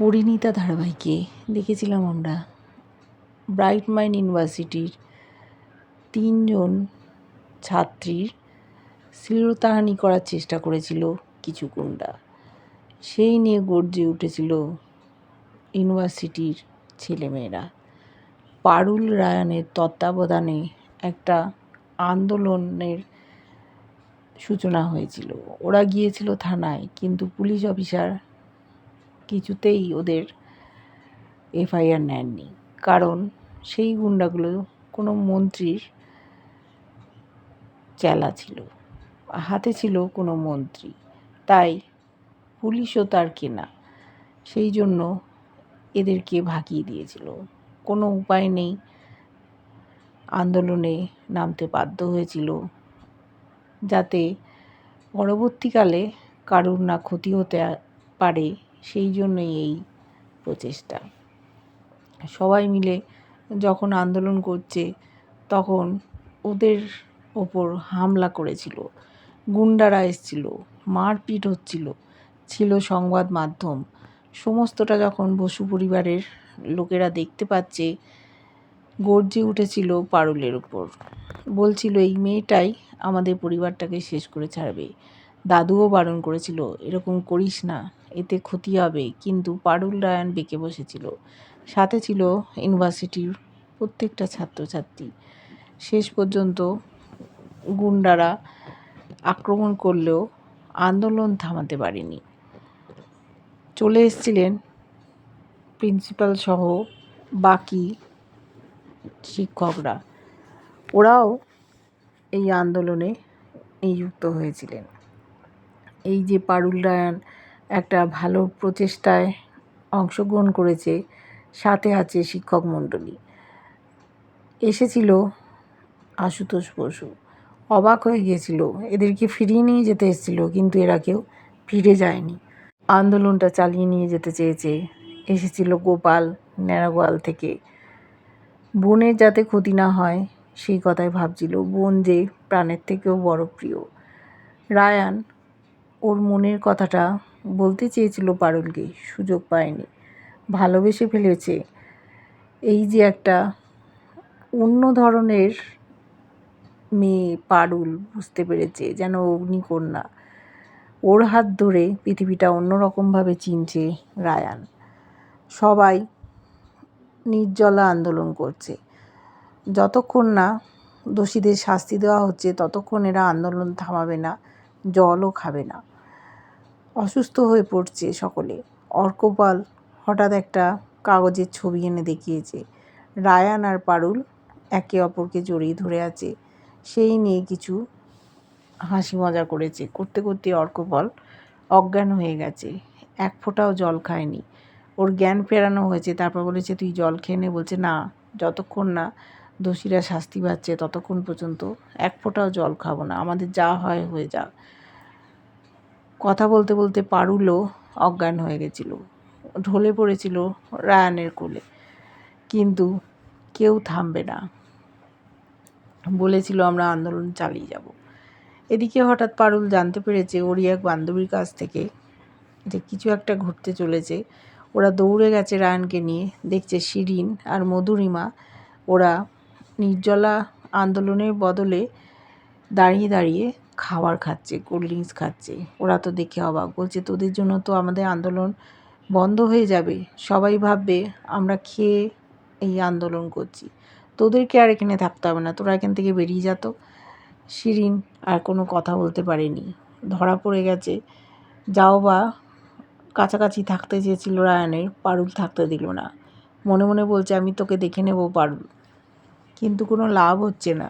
পরিণীতা ধারাবাহিকে দেখেছিলাম আমরা। ব্রাইট মাইন্ড ইউনিভার্সিটির তিনজন ছাত্রীর শ্লীলতাহানি করার চেষ্টা করেছিল কিছু গুন্ডা। সেই নিয়ে গর্জে উঠেছিল ইউনিভার্সিটির ছেলেমেয়েরা। পারুল রায়ানের তত্ত্বাবধানে একটা আন্দোলনের সূচনা হয়েছিল। ওরা গিয়েছিল থানায়, কিন্তু পুলিশ অফিসার কিছুতেই ওদের এফআইআর নেননি। কারণ সেই গুন্ডাগুলো কোনো মন্ত্রীর চেলা ছিল, হাতে ছিল কোনো মন্ত্রী। তাই পুলিশও তার কেনা। সেই জন্য এদেরকে ভাগিয়ে দিয়েছিল। কোনো উপায় নেই। আন্দোলনে নামতে বাধ্য হয়েছিল। যাতে পরবর্তীকালে কারুর না ক্ষতি হতে পারে সেই জন্যই এই প্রচেষ্টা। সবাই মিলে যখন আন্দোলন করছে, তখন ওদের ওপর হামলা করেছিল। গুন্ডারা এসছিল, মারপিট হচ্ছিল, ছিল সংবাদ মাধ্যম। সমস্তটা যখন বসু পরিবারের লোকেরা দেখতে পাচ্ছে, গর্জে উঠেছিল পারুলের উপর। বলছিল, এই মেয়েটাই আমাদের পরিবারটাকে শেষ করে ছাড়বে। দাদুও বারণ করেছিল, এরকম করিস না। এতে ক্ষতি হবে। কিন্তু পারুল রায়ান বেঁকে বসেছিল। সাথে ছিল ইউনিভার্সিটির প্রত্যেকটা ছাত্রছাত্রী। শেষ পর্যন্ত গুন্ডারা আক্রমণ করলেও আন্দোলন থামাতে পারেনি। চলে এসছিলেন প্রিন্সিপাল সহ বাকি শিক্ষকরা। ওরাও এই আন্দোলনে নিযুক্ত হয়েছিলেন। এই যে পারুল রায়ান একটা ভালো প্রচেষ্টায় অংশগ্রহণ করেছে সাথে আছে শিক্ষক মণ্ডলী। এসেছিল আশুতোষ বসু। অবাক হয়ে গিয়েছিল, এদেরকে ফিরিয়ে নিয়ে যেতে এসেছিল, কিন্তু এরা কেউ ফিরে যায়নি। আন্দোলনটা চালিয়ে নিয়ে যেতে চেয়েছে, এসেছিল গোপাল ন্যাড়াগোয়াল থেকে। বোনের যাতে ক্ষতি না হয়, সেই কথাই ভাবছিল। বোন যে প্রাণের থেকেও বড় প্রিয়। রায়ান, ওর মনের কথাটা বলতে চেয়েছিল পারুলকে, সুযোগ পায়নি। ভালোবেসে ফেলেছে। এই যে একটা অন্য ধরনের মেয়ে পারুল বুঝতে পেরেছে যেন অগ্নিকন্যা। ওর হাত ধরে পৃথিবীটা অন্যরকমভাবে চিনছে রায়ান। সবাই নির্জলা আন্দোলন করছে। যতক্ষণ না দোষীদের শাস্তি দেওয়া হচ্ছে, ততক্ষণ এরা আন্দোলন থামাবে না, জলও খাবে না। অসুস্থ হয়ে পড়ছে সকলে। অর্কপাল হঠাৎ একটা কাগজের ছবি এনে দেখিয়েছে। রায়ান আর পারুল একে অপরকে জড়িয়ে ধরে আছে। সেই নিয়ে কিছু হাসি মজা করেছে। করতে করতে অর্কপাল অজ্ঞান হয়ে গেছে। এক ফোঁটাও জল খায়নি। ওর জ্ঞান ফেরানো হয়েছে। তারপর বলেছে, তুই জল খেয়ে নে। বলছে, না, যতক্ষণ না দোষীরা শাস্তি পাচ্ছে, ততক্ষণ পর্যন্ত এক ফোঁটাও জল খাব না। আমাদের যা হয় হয়ে যা কথা বলতে বলতে পারুলও অজ্ঞান হয়ে গেছিল। ঢলে পড়েছিল রায়ানের কোলে। কিন্তু কেউ থামবে না। বলেছিল, আমরা আন্দোলন চালিয়ে যাব। এদিকে হঠাৎ পারুল জানতে পেরেছে, ওরই এক বান্ধবীর কাছ থেকে যে কিছু একটা ঘটতে চলেছে। ওরা দৌড়ে গেছে রায়ানকে নিয়ে। দেখছে শিরিন আর মধুরিমা, ওরা নির্জলা আন্দোলনের বদলে দাঁড়িয়ে দাঁড়িয়ে খাবার খাচ্ছে কোল্ড ড্রিঙ্কস খাচ্ছে। ওরা তো দেখে অবাক। বলছে, তোদের জন্য তো আমাদের আন্দোলন বন্ধ হয়ে যাবে। সবাই ভাববে আমরা খেয়ে এই আন্দোলন করছি। তোদেরকে আর এখানে থাকতে হবে না। তোরা এখান থেকে বেরিয়ে যেত শিরিন আর কোনো কথা বলতে পারেনি। ধরা পড়ে গেছে। যাও বা কাছাকাছি থাকতে চেয়েছিল রায়ানের। পারুল থাকতে দিল না। মনে মনে বলছে, আমি তোকে দেখে নেব, পারুল। কিন্তু কোনো লাভ হচ্ছে না।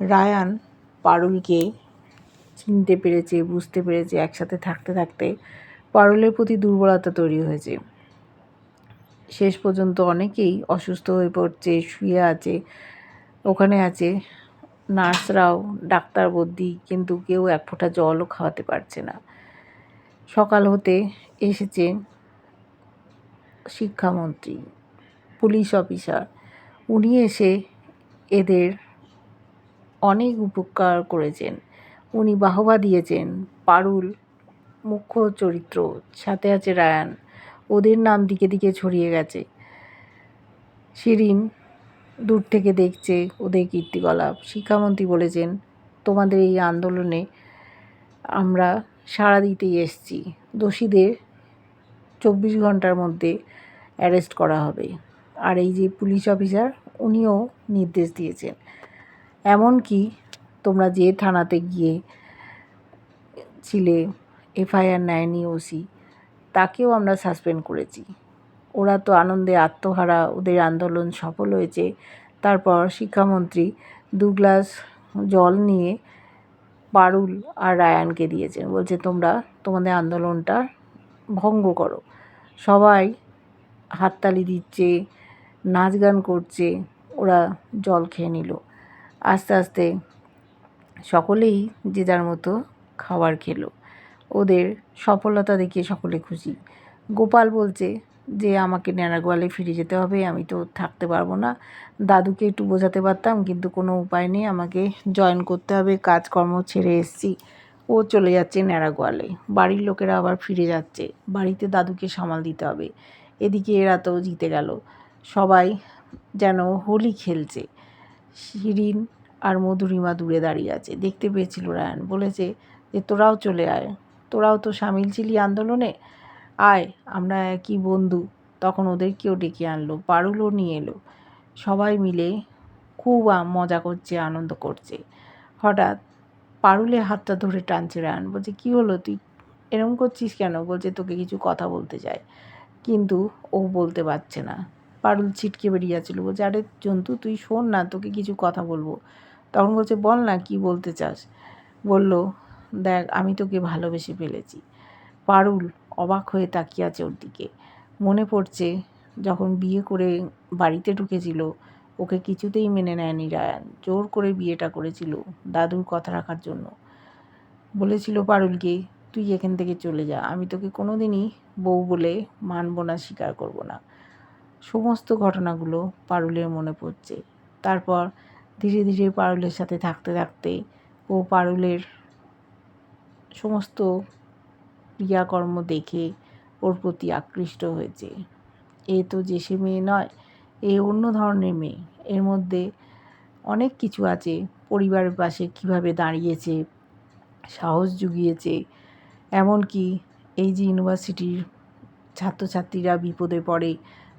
রায়ান পারুলকে চিনতে পেরেছে, বুঝতে পেরেছে, একসাথে থাকতে থাকতে পারুলের প্রতি দুর্বলতা তৈরি হয়েছে। শেষ পর্যন্ত অনেকেই অসুস্থ হয়ে পড়ছে, শুয়ে আছে, ওখানে আছে, নার্সরাও, ডাক্তার বদ্যি কিন্তু কেউ এক ফোঁটা জলও খাওয়াতে পারছে না। সকাল হতে এসেছে শিক্ষামন্ত্রী, পুলিশ অফিসার। উনি এসে এদের অনেক উপকার করেছেন। উনি বাহবা দিয়েছেন। পারুল, মুখ্য চরিত্র, সাথে আছে রায়ান। ওদের নাম দিকে দিকে ছড়িয়ে গেছে। শিরিন দূর থেকে দেখছে ওদের কীর্তিকলাপ। শিক্ষামন্ত্রী বলেছেন, তোমাদের এই আন্দোলনে আমরা সাড়া দিতেই এসছি। দোষীদের চব্বিশ ঘণ্টার মধ্যে অ্যারেস্ট করা হবে। আর এই যে পুলিশ অফিসার, উনিও নির্দেশ দিয়েছেন। এমনকি তোমরা যে থানাতে গিয়ে ছিলে, এফআইআর নেয়নি ওসি, তাকেও আমরা সাসপেন্ড করেছি। ওরা তো আনন্দে আত্মহারা, ওদের আন্দোলন সফল হয়েছে। তারপর শিক্ষামন্ত্রী দু গ্লাস জল নিয়ে পারুল আর রায়ানকে দিয়েছেন। বলছে, তোমরা তোমাদের আন্দোলনটা ভঙ্গ করো। সবাই হাততালি দিচ্ছে, নাচ গান করছে, ওরা জল খেয়ে নিল। আস্তে আস্তে সকলেই যে যার মতো খাবার খেলো। ওদের সফলতা দেখে সকলে খুশি। গোপাল বলছে যে, আমাকে ন্যাড়াগোয়ালে ফিরে যেতে হবে, আমি তো থাকতে পারব না। দাদুকে একটু বোঝাতে পারতাম, কিন্তু কোনো উপায় নেই, আমাকে জয়েন করতে হবে, কাজকর্ম ছেড়ে এসছি। ও চলে যাচ্ছে ন্যাড়াগোয়ালে বাড়ির লোকেরা আবার ফিরে যাচ্ছে। বাড়িতে দাদুকে সামাল দিতে হবে। এদিকে এরা তো জিতে গেল। সবাই যেন হোলি খেলছে। শিরিন আর মধুরিমা দূরে দাঁড়িয়ে আছে। দেখতে পেয়েছিল রায়ান। বলেছে যে, তোরাও চলে আয়। তোরাও তো সামিল ছিলি আন্দোলনে? আয়, আমরা একই বন্ধু। তখন ওদেরকেও ডেকে আনলো। পারুলও নিয়ে এলো। সবাই মিলে খুব মজা করছে, আনন্দ করছে। হঠাৎ পারুলে হাতটা ধরে টানছে রায়ন। বলছে, কী হলো? তুই এরম করছিস কেন? বলছে, তোকে কিছু কথা বলতে চাই। কিন্তু ও বলতে পারছে না। পারুল ছিটকে বেরিয়ে যাচ্ছিল বলছে, আরে, জন্তু, তুই শোন না, তোকে কিছু কথা বলব। তখন বলছে, বল না, কি বলতে চাস? বলল, দেখ, আমি তোকে ভালোবেসে ফেলেছি। পারুল অবাক হয়ে তাকিয়ে আছে ওর দিকে। মনে পড়ছে যখন বিয়ে করে বাড়িতে ঢুকেছিল, ওকে কিছুতেই মেনে নেয়নি রায়ান। জোর করে বিয়েটা করেছিল দাদুর কথা রাখার জন্য। বলেছিল পারুলকে, তুই এখান থেকে চলে যা, আমি তোকে কোনো দিনই বউ বলে মানব না, স্বীকার করব না। সমস্ত ঘটনাগুলো পারুলের মনে পড়ছে। তারপর ধীরে ধীরে পারুলের সাথে থাকতে থাকতে ও পারুলের সমস্ত ক্রিয়াকর্ম দেখে ওর প্রতি আকৃষ্ট হয়েছে। এ তো যে সে মেয়ে নয়, এ অন্য ধরনের মেয়ে। এর মধ্যে অনেক কিছু আছে। পরিবারের পাশে কীভাবে দাঁড়িয়েছে, সাহস জুগিয়েছে, এমনকি এই যে ইউনিভার্সিটির ছাত্রছাত্রীরা বিপদে পড়ে,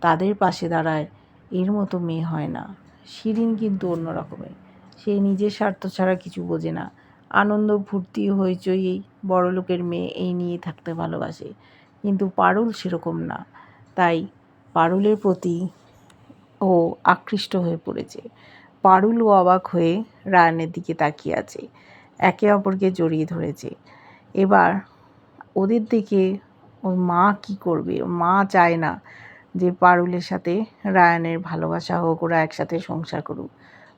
তাদের পাশে দাঁড়ায় এর মতো মেয়ে হয় না। শিরিন কিন্তু অন্য রকমের। সে নিজের স্বার্থ ছাড়া কিছু বোঝে না। আনন্দ, ফুর্তি, হইচই, এই বড়লোকের মেয়ে এই নিয়ে থাকতে ভালোবাসে। কিন্তু পারুল সেরকম না। তাই পারুলের প্রতি ও আকৃষ্ট হয়ে পড়েছে। পারুলও অবাক হয়ে রায়নের দিকে তাকিয়ে আছে। একে অপরকে জড়িয়ে ধরেছে। এবার ওদের দিকে ওর মা কি করবে? মা চায় না। যে পারুলের সাথে রায়ানের ভালোবাসা হোক, ওরা একসাথে সংসার করুক।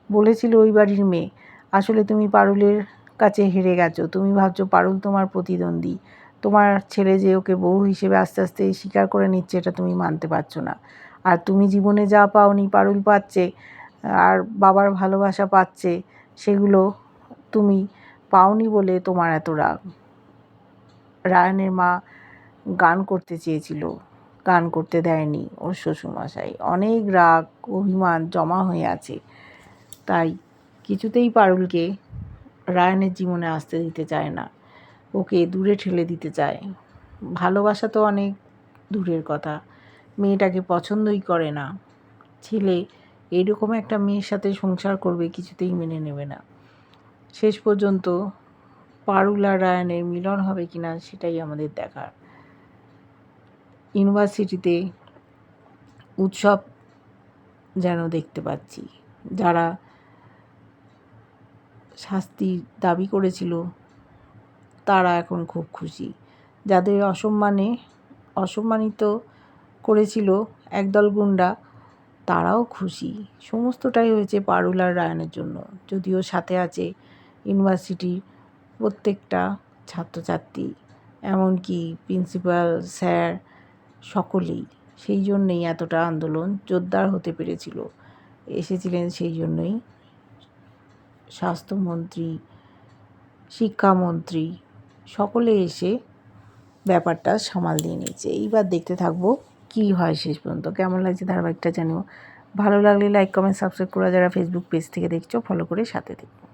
বলেছিল ওই বাড়ির মেয়ে, আসলে তুমি পারুলের কাছে হেরে গেছো। তুমি ভাবছ পারুল তোমার প্রতিদ্বন্দ্বী। তোমার ছেলে যে ওকে বউ হিসেবে আস্তে আস্তে স্বীকার করে নিচ্ছে, এটা তুমি মানতে পারছ না। আর তুমি জীবনে যা পাওনি পারুল পাচ্ছে, আর বাবার ভালোবাসা পাচ্ছে, সেগুলো তুমি পাওনি বলে তোমার এত রাগ। রায়নের মা গান করতে চেয়েছিল। গান করতে দেয়নি ওর শ্বশুরমশাই। অনেক রাগ, অভিমান জমা হয়ে আছে। তাই কিছুতেই পারুলকে রায়নের জীবনে আসতে দিতে চায় না। ওকে দূরে ঠেলে দিতে চায়। ভালোবাসা তো অনেক দূরের কথা। মেয়েটাকে পছন্দই করে না। ছেলে এইরকম একটা মেয়ের সাথে সংসার করবে কিছুতেই মেনে নেবে না। শেষ পর্যন্ত পারুল আর রায়ানের মিলন হবে কি না সেটাই আমাদের দেখার। ইউনিভার্সিটিতে উৎসব যেন দেখতে পাচ্ছি। যারা শাস্তি দাবি করেছিল, তারা এখন খুব খুশি। যাদের অসম্মানে, অসম্মানিত করেছিল একদল গুন্ডা, তারাও খুশি। সমস্তটাই হয়েছে পারুলার রায়নের জন্য। যদিও সাথে আছে ইউনিভার্সিটির প্রত্যেকটা ছাত্রছাত্রী, এমনকি প্রিন্সিপাল, স্যার সকলেই। সেই জন্যেই এতটা আন্দোলন জোরদার হতে পেরেছিল। এসেছিলেন সেই জন্যই স্বাস্থ্যমন্ত্রী, শিক্ষামন্ত্রী, সকলে এসে ব্যাপারটা সামাল দিয়ে নিয়েছে। এইবার দেখতে থাকব কি হয় শেষ পর্যন্ত। কেমন লাগছে ধারাবাহিকটা জানিও। ভালো লাগলে লাইক কমেন্ট সাবস্ক্রাইব করে যারা ফেসবুক পেজ থেকে দেখছ ফলো করে সাথে দেখো